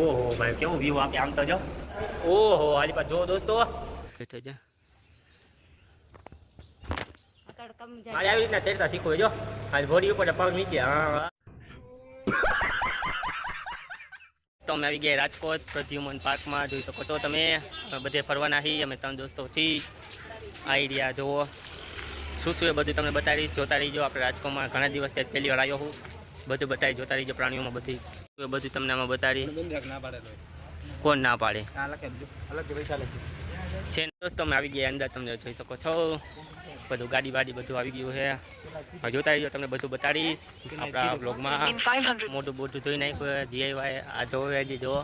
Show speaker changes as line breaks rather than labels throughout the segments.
ઓહો ભાઈ કેવું વ્યૂ આપે આમ તો જો. ઓહો આલી પાસે જો દોસ્તો. બેઠો આવી રીતના તરતા શીખવું જો. હાલ ઘોડી ઉપર પગ નીચે હા તો અમે આવી ગયા રાજકોટ પ્રદ્યુમન પાર્કમાં. જોઈ શકો છો તમે. બધે ફરવાના છીએ. અમે ત્રણ દોસ્તો છીએ. આઈડિયા જુઓ. શું શું એ બધું તમને બતાવીશ જોતા રહીજો. આપણે રાજકોટમાં ઘણા દિવસ ત્યાં પહેલી વાર આવ્યો હું. બધું બતાવી જોતા રહીજો પ્રાણીઓમાં બધી. એ બધું તમને આમાં બતાવી કોણ ના પાડે? છે દોસ્તો અમે આવી ગયા અંદર તમને જોઈ શકો છો. બધું ગાડી વાડી બધું આવી ગયું છે. જોતા રહીજો તમને બધું બતાડીશ આપણા બ્લોગમાં
In 500
મોટું બોટું જોઈ નાખ્યું જીઆઈવાય આ જોવે હજી જો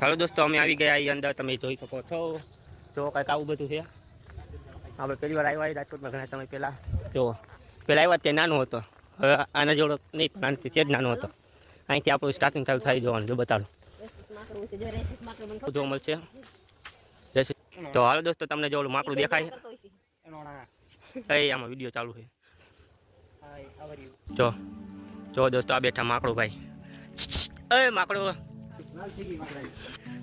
ચાલો દોસ્તો અમે આવી ગયા એ અંદર તમે જોઈ શકો છો. જો કાંઈક આવું બધું છે. આપણે પહેલી વાર આવ્યા રાજકોટમાં ઘણા સમય પહેલાં. જો, પહેલાં આવ્યા તે નાનો હતો. હવે આના જોડો નહીં, પણ આનાથી છે જ નાનો હતો. અહીંથી આપણું સ્ટાર્ટિંગ ચાલુ થાય જવાનું, જો બતાડું. જોવા મળશે તો હાલો દોસ્તો, તમને જો માકડું દેખાય. એ, આમાં વીડિયો ચાલુ છે. જો જો દોસ્તો, આ બેઠા માકડું ભાઈ. એ, માકડો.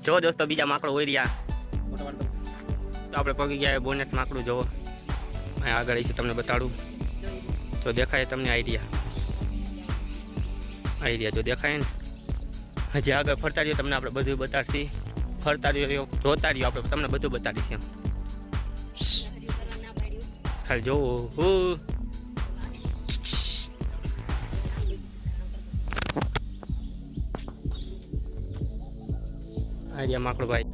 જો દોસ્તો, બીજા માકડો હોય રહ્યા. આપણે પગી ગયા બોનેટ માકડું જોવો. અહીં આગળ છે તમને બતાડું. તો દેખાય તમને આઈડિયા. આઈડિયા જો દેખાય ને. હજી આગળ ફરતા રહ્યો તમને આપણે બધું બતાડશી. ફરતા રહ્યો જોતા રહ્યો આપણે તમને બધું બતાડીશું ખાલી જોવો. હું. આઈડિયા માકડુભાઈ તમારું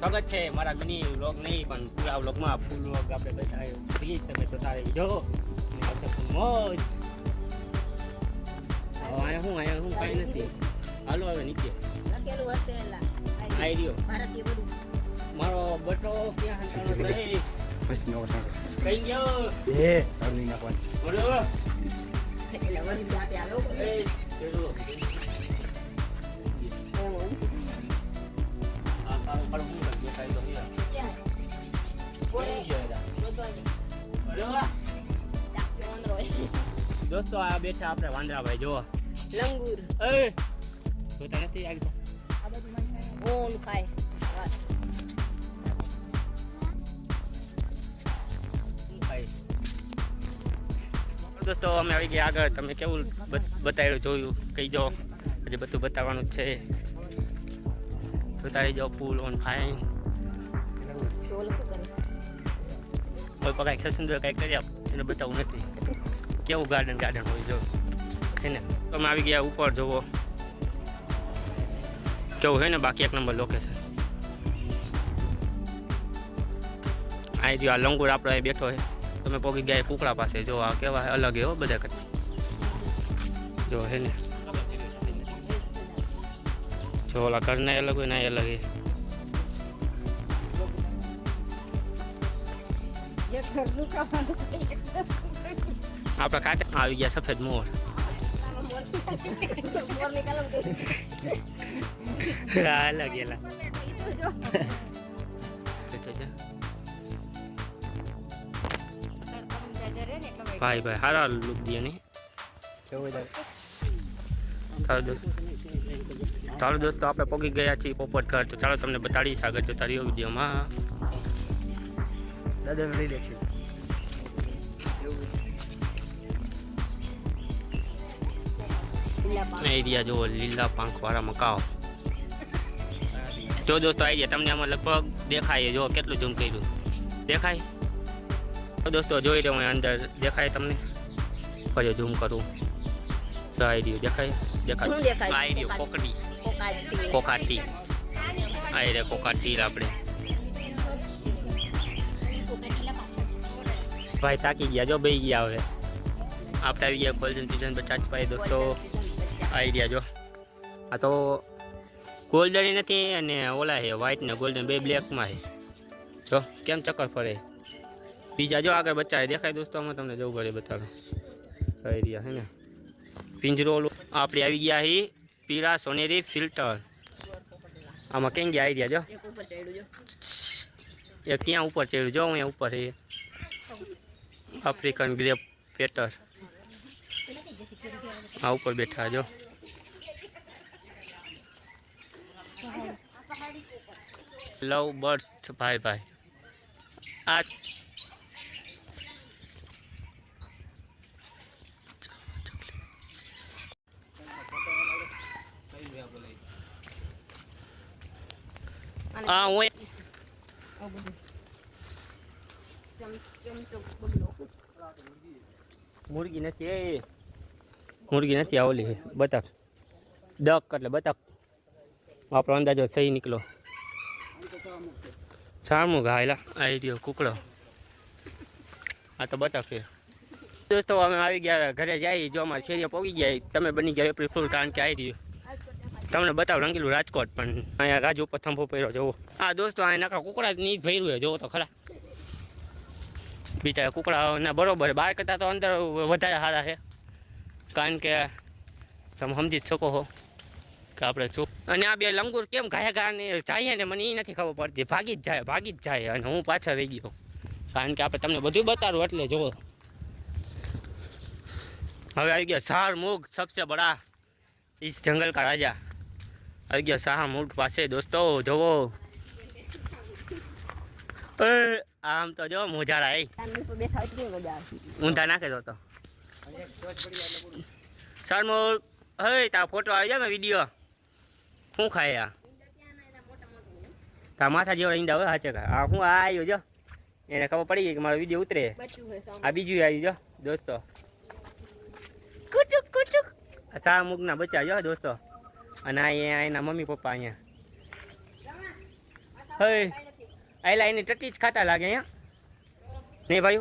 સ્વાગત છે મારા મિની વ્લોગ નહીં પણ પૂરા વ્લોગમાં ફૂલ વ્લોગ આપણે બધા પ્લીઝ તમે તો તારે જો. મોજ. હવે અહીંયા શું અહીંયા શું કાંઈ નથી. હાલો હવે નીચે આઈડિયો મારો બટો ક્યાં હંતાણો થઈ કઈ ગયો. એ હું?
બોલે.
દોસ્તો આ બેઠા આપણે વાંદરાભાઈ જો
લંગુર
એ જોતા નથી આગળ
ઓન ખાય.
દોસ્તો અમે આવી ગયા આગળ તમે કેવું બત- બતાવ્યું જોયું કહી જો હજી બધું બતાવવાનું છે જોતા રહી જાઓ ફૂલ ઓન ફાઇન કોઈ પણ કાંઈક સુંદર કાંઈક કરી આપ, એને બતાવું નથી. કેવું ગાર્ડન ગાર્ડન હોય જો. હે ને? તમે આવી ગયા ઉપર જોવો કેવું છે ને? બાકી એક નંબર લોકેશન અહીં જો આ લંગુર આપણો અહીં બેઠો છે. તમે પોગી ગયા એ કુકડા પાસે. જો, આ કેવા અલગ એવો બધા કરતા. જો, હે ને? જો, ઓલા ઘરના અલગ હોય ને અલગ છે આપણા ખાતે આવી ગયા સફેદ મોર. ભાઈ ભાઈ, હારા લુક દે ને. ચાલો દોસ્તો. ચાલો દોસ્તો આપણે પગી ગયા છીએ પોપટ ઘર. તો ચાલો તમને બતાડીશ આગળ જોતા રહ્યો વિડીયોમાં.
લીલા પાન.
એરિયા જુઓ લીલા પાંખવાળા મકાઓ. જો દોસ્તો આઈડિયા તમને આમાં લગભગ દેખાય. જો કેટલું ઝૂમ કર્યું. દેખાય? તો દોસ્તો જોઈ રહ્યો હું અંદર. દેખાય તમને? ફરી ઝૂમ કરું. તો આઈડિયો દેખાય? દેખાય? આઈડિયો કોકડી.
કોકાટી.
કોકાટી. આઈ રે કોકાટી આપણે. ભાઈ થાકી ગયા. જો બે ગયા હવે. આપણે આવી ગયા ગોલ્ડન પીઝન પચાસ પાય દોસ્તો. આઈડિયા જો. આ તો ગોલ્ડન નથી અને ઓલા છે વ્હાઈટ ને ગોલ્ડન બે બ્લેકમાં છે. જો, કેમ ચક્કર ફરે? બીજા જો આગળ બચ્ચા દેખાય દોસ્તો અમે તમને જવું પડે બતાડો આઈડિયા છે ને. પિંજરો આપણે આવી ગયા છે પીળા સોનેરી ફિલ્ટર. આમાં કેમ ગયા?
એક ઉપર જો.
એ ક્યાં ઉપર ચડ્યું? જો, અહીંયા ઉપર છે. આફ્રિકન ગ્રેપ પેટર. આ ઉપર બેઠા જો. લવ બર્ડ્સ ભાઈ ભાઈ આ આ હું
આવું બધું. ચમ- ચમચો બગલો.
મુરગી નથી, એ મુરગી નથી આવલી ઓલી બતક. ડક એટલે બતક. આપણો અંદાજો સહી નીકળો. છામું ઘાયલા આવી રહ્યો કુકડો. આ તો બતક છે. દોસ્તો, અમે આવી ગયા, ઘરે જાય જો અમારે શેરીએ પહોંચી ગયા. તમે બની ગયા એપ્રિલ ફૂલ કારણ કે આવી રહ્યું. તમને બતાવ, રંગીલું રાજકોટ પણ. અહીંયા રાજુ ઉપર થંભો પહેર્યો જોવો હા દોસ્તો અહીંયા નકા કુકડા જ નહીં ભર્યું જોવો તો ખરા. બિચારા કુકડાના બરોબર બહાર કરતાં તો અંદર વધારે સારા છે. કારણ કે તમે સમજી જ શકો હો કે આપણે શું. અને આ બે લંગૂર કેમ ઘાયા ઘાને જાય ને મને એ નથી ખબર પડતી. ભાગી જ જાય, ભાગી જ જાય અને હું પાછળ રહી ગયો. કારણ કે આપણે તમને બધું બતાવું એટલે જુઓ. હવે આવી ગયો સાર મૂગ, સબસે બડા, ઈસ જંગલ કા રાજા. આવી ગયો સાહા મૂગ પાસે, દોસ્તો, જુઓ. આમ તો જો
મોજાળ આવી
ઊંધા નાખે તો તો. સરમોર હે તા ફોટો આવી જાય ને વીડિયો શું ખાય આ? તા માથા જેવા ઈંડા હોય હાચે આ હું આ આવ્યો જો. એને ખબર પડી ગઈ કે મારો વીડિયો ઉતરે. આ બીજું આવી જો દોસ્તો. કુચુક કુચુક. આ સા મુગના બચ્ચા જો દોસ્તો. અને આ અહીંયા એના મમ્મી પપ્પા અહીંયા. હે આયલા એની ટટી જ ખાતા લાગે અહીંયા નહીં ભાઈ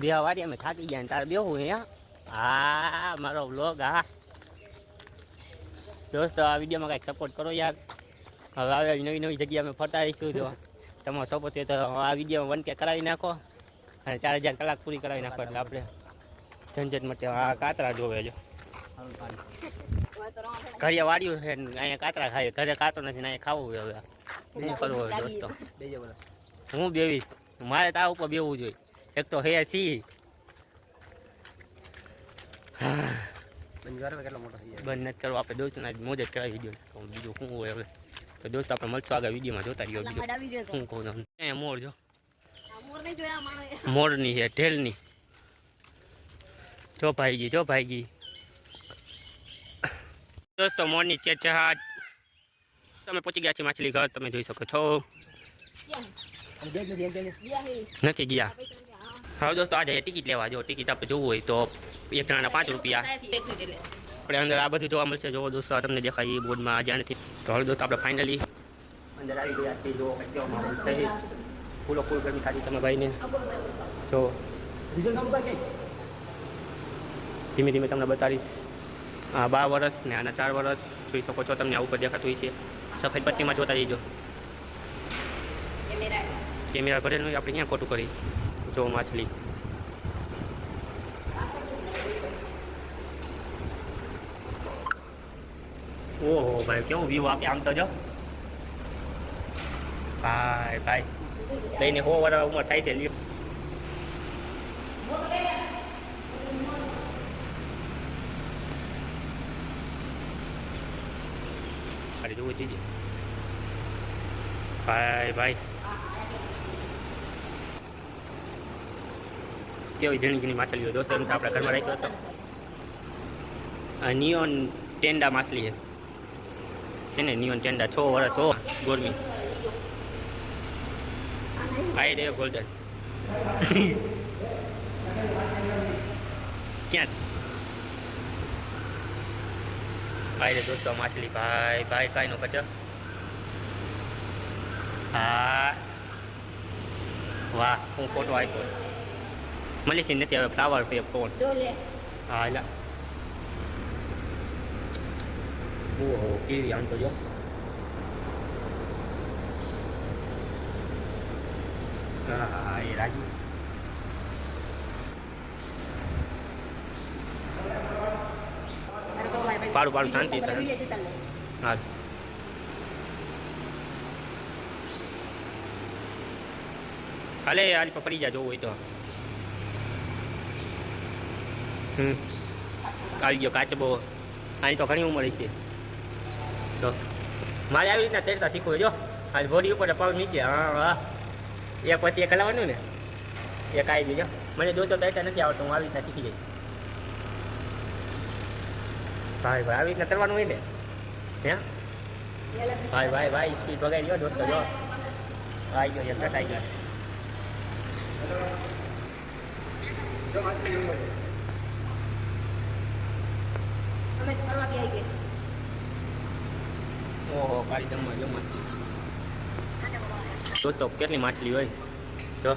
બે વારી અમે થાકી ગયા તારે બેહું અહીંયા હા? મારો વ્લોગ હા. દોસ્તો, આ વિડીયોમાં કાંઈક સપોર્ટ કરો યાર. હવે આવે નવી નવી જગ્યા અમે ફરતા રહીશું જો. તમારો સપોર્ટ તો આ વીડિયો વન કે કરાવી નાખો. અને ચાર હજાર કલાક પૂરી કરાવી નાખો એટલે આપણે ઝંઝટ માટે. આ કાતરા જોવે જો. ઘરે વાળ્યું છે અહીંયા કાતરા ખાય. ઘરે કાતો નથી ને અહીંયા ખાવું હવે. શું કરવું દોસ્તો હું બેવીશ. મારે તો આ ઉપર બેવું જોઈએ. એક તો હે છી બંધ નથી કરવું આપણે દોસ્ત મોજ જ કરાવી વીડિયો. બીજું શું હોય હવે? તો દોસ્ત આપણે મળશું આગળ વિડીયોમાં જોતા રહ્યો બીજું. શું કહું તમને? મોર જો. મોરની છે ઢેલની. જો ભાઈજી જો ભાઈજી. દોસ્તો મોરની ચેચહાટ તમે પહોંચી ગયા છે માછલી ઘર, તમે જોઈ શકો છો. નથી ગયા? હવે દોસ્તો, આજે ટિકિટ લેવા જો ટિકિટ આપણે જોવું હોય તો એક જણાના પાંચ રૂપિયા. આપણે અંદર આ બધું જોવા મળશે. જોવો દોસ્તો તમને દેખાય એ બોર્ડમાં આજે નથી તો હવે દોસ્તો, આપણે ફાઇનલી અંદર આવી ગયા છીએ. જો ફૂલો ફૂલ ગરમી ખાધી તમે ભાઈને. જો ધીમે ધીમે તમને બતાવીશ. બાર વર્ષ ને આના ચાર વર્ષ, જોઈ શકો છો, તમને આ ઉપર દેખાતું હોય છે સફેદ પટ્ટીમાં જોતા જઈજો.
કેમેરા.
કેમેરા ભરેલું આપણે ક્યાં ખોટું કરી? જો માછલી. ઓહો ભાઈ કેવું વ્યૂ આપે આમ તો જો. ભાઈ ભાઈ. લઈને હો વાળા ઉંમર થાય છે લ્યો જાય ભાઈ ભાઈ. કેવી ઝીણી ઝીણી માછલીઓ દોસ્તો, એમ તો આપણા ઘરમાં રાખ્યો હતો. આ નિયોન ટેન્ડા માછલી છે. ને નિયોન ટેન્ડા છ વર્ષ હો ગોરમી. આઈ રે, ગોલ્ડન. ક્યાં? આઈ રે દોસ્તો માછલી ભાઈ ભાઈ કાંઈ નો કચો હા વાહ હું ફોટો આપ્યો મલેશિયન નથી હવે ફ્લાવર પે ફોન
જો લે.
હા એલા ઓહો કેવી આમ તો જો હા હા એ રાજુ
અરે ભાઈ, ભાઈ.
પાડું, પાડું, શાંતિ. હા. હાલે આલી પકડી જા જોવું હોય તો. હમ. આવી ગયો કાચબો. આની તો ઘણી ઉંમર છે તો મારે આવી રીતના તરતા શીખવું જો. આજ બોડી ઉપર પાવ નીચે. હા હા. એક પછી એક હલાવવાનું ને. એક આવી ગયો મને દોસ્તો તરતા નથી આવડતું હું આવી રીતના શીખી જઈશ. ભાઈ ભાઈ, આવી રીતે કરવાનું હોય ને? હે? ભાઈ ભાઈ ભાઈ સ્પીડ વગાડી ગયો દોસ્તો, જો. આવી ગયો એક કટાઈ ગયો ઓહો, કાળી દમમાં જો માછલી. દોસ્તો, કેટલી માછલી હોય? જો.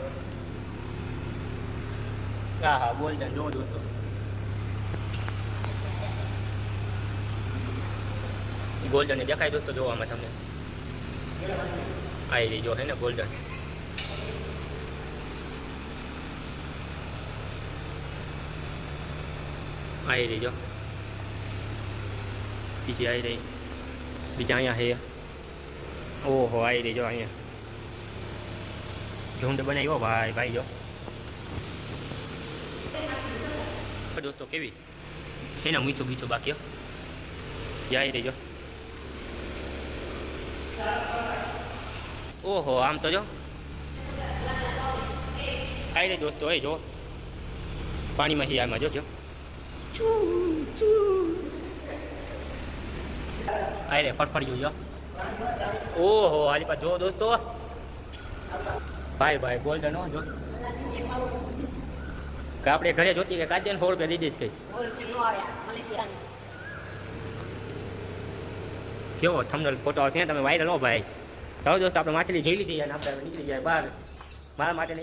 હા હા ગોલ્ડન જો દોસ્તો. ગોલ્ડન દેખાય દોસ્તો જોવામાં તમને. આવી રહી જો હે ને ગોલ્ડન આવી રહી જો. બીજી આવી રહી બીજા અહીંયા હે. ઓહો આવી રહી જો અહીંયા. ઝુંડ બનાવ્યો ભાઈ ભાઈ જો. દોસ્તો કેવી? એના મીચો બીચો બાકી. જાય રહી જો. ઓહો, આમ તો જો. આવી રહી દોસ્તો, એ જો. પાણીમાં હી આમાં જો જો. આઈ રે ફટફડી જો ઓહો, હાલી પા, જો દોસ્તો. ભાઈ ભાઈ ગોલ્ડન હો, જો. આપણે ઘરે જોતી કે કાજે સો રૂપિયા દીધી જ કઈ
ઓર કે નો આવ્યા મલેશિયાની
કેવો થંબનેલ ફોટો આવશે તમે વાયરલ હો ભાઈ. ચાલો દોસ્તો, આપણે માછલી જોઈ લીધી અને આપણે નીકળી જાય બહાર મારા માટે